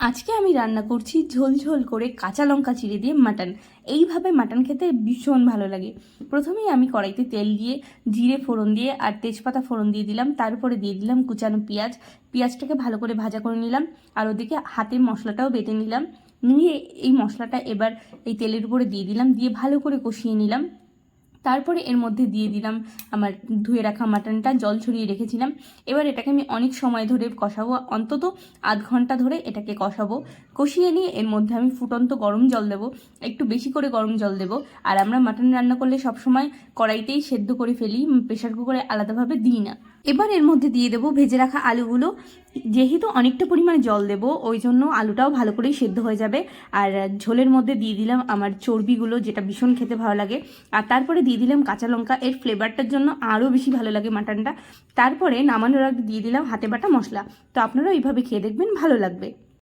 আজকে আমি রান্না করছি ঝোল ঝোল করে কাঁচা লঙ্কা চিড়ে দিয়ে মাটন। এইভাবে মাটন খেতে ভীষণ ভালো লাগে। প্রথমেই আমি কড়াইতে তেল দিয়ে, জিরে ফোড়ন দিয়ে আর তেজপাতা ফোড়ন দিয়ে দিলাম। তারপরে দিয়ে দিলাম কুচানো পেঁয়াজ। পেঁয়াজটাকে ভালো করে ভাজা করে নিলাম আর ওদিকে হাতে মশলাটাও বেটে নিলাম। নিয়ে এই মশলাটা এবার এই তেলের উপরে দিয়ে দিলাম। দিয়ে ভালো করে কষিয়ে নিলাম। তারপরে এর মধ্যে দিয়ে দিলাম আমার ধুয়ে রাখা মাটনটা, জল ছড়িয়ে রেখেছিলাম। এবার এটাকে আমি অনেক সময় ধরে কষাবো, অন্তত আধ ঘণ্টা ধরে এটাকে কষাবো। কষিয়ে নিয়ে এর মধ্যে আমি ফুটন্ত গরম জল দেবো, একটু বেশি করে গরম জল দেবো। আর আমরা মাটন রান্না করলে সবসময় কড়াইতেই সেদ্ধ করে ফেলি প্রেশার কুকারে আলাদাভাবে দিই না। এবার এর মধ্যে দিয়ে দেবো ভেজে রাখা আলুগুলো। যেহেতু অনেকটা পরিমাণে জল দেবো, ওই জন্য আলুটাও ভালো করেই সেদ্ধ হয়ে যাবে। আর ঝোলের মধ্যে দিয়ে দিলাম আমার চর্বিগুলো, যেটা ভীষণ খেতে ভালো লাগে। আর তারপরে দিয়ে দিলাম কাঁচা লঙ্কা। এর ফ্লেভারটার জন্য আরও বেশি ভালো লাগে মাটনটা। তারপরে নামানোর আগে দিয়ে দিলাম হাতে বাটা মশলা। তো আপনারা এইভাবে খেয়ে দেখবেন, ভালো লাগবে।